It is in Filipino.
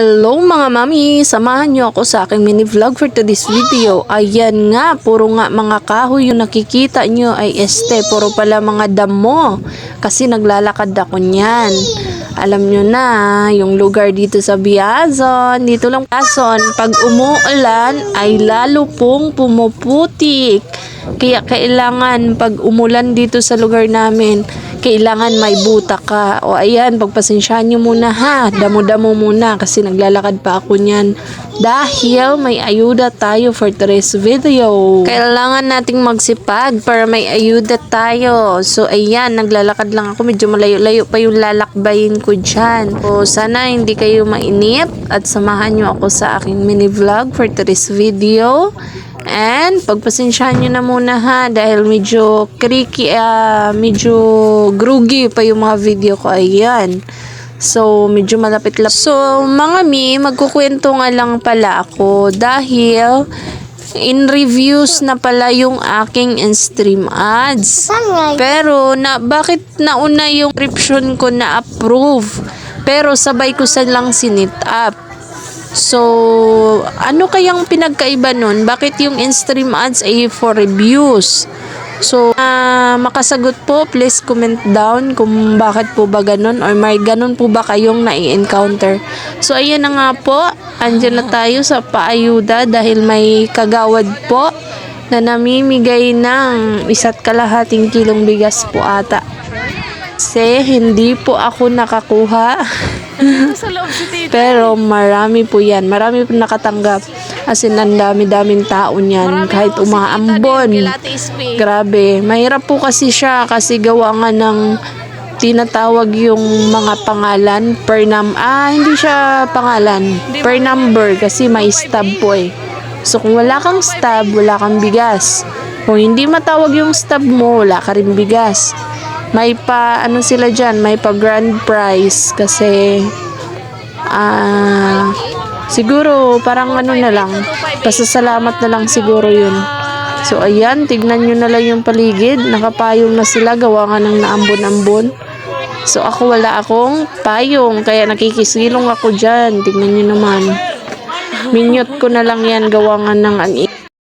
Hello mga mami! Samahan niyo ako sa aking mini vlog for today's video. Ayan nga, puro nga mga kahoy yung nakikita niyo ay este. Puro pala mga damo. Kasi naglalakad ako niyan. Alam niyo na, yung lugar dito sa Biazon, dito lang Biazon, pag umuulan ay lalo pong pumuputik. Kaya kailangan pag umulan dito sa lugar namin, kailangan may buta ka. O ayan, pagpasensyahan nyo muna ha. Damo-damo muna kasi naglalakad pa ako niyan. Dahil may ayuda tayo for today's video. Kailangan nating magsipag para may ayuda tayo. So ayan, naglalakad lang ako. Medyo malayo-layo pa yung lalakbayin ko dyan. So sana hindi kayo mainip at samahan nyo ako sa aking mini vlog for today's video. And pagpasensyahan nyo na muna ha dahil medyo creaky, ah, medyo groggy pa yung mga video ko. Ayan. So, medyo malapit lang. So, mga mi, magkukwento nga lang pala ako dahil in reviews na pala yung aking in-stream ads. Pero, na, bakit nauna yung description ko na approve? Pero, sabay ko sa lang sinit up. So, ano kayang pinagkaiba nun? Bakit yung in-stream ads ay for reviews? So, ah, makasagot po, please comment down kung bakit po ba ganun or may ganun po ba kayong nai-encounter. So, ayan na nga po, andyan na tayo sa paayuda dahil may kagawad po na namimigay ng isa't kalahating kilong bigas po ata. Kasi hindi po ako nakakuha. sa loob si Tito. Pero marami po yan. Marami po nakatanggap. As in, ang dami-daming tao niyan. kahit umaambon. Grabe. Mahirap po kasi siya kasi gawa nga ng tinatawag yung mga pangalan per num ah hindi siya pangalan per number kasi may stab po eh so kung wala kang stab wala kang bigas kung hindi matawag yung stab mo wala ka rin bigas may pa ano sila dyan may pa grand prize kasi ah siguro parang ano na lang pasasalamat na lang siguro yun So ayan, tignan nyo na lang yung paligid. Nakapayong na sila, gawa nga ng naambon-ambon. So ako wala akong payong, kaya nakikisilong ako dyan. Tignan nyo naman. Minyot ko na lang yan, gawa nga ng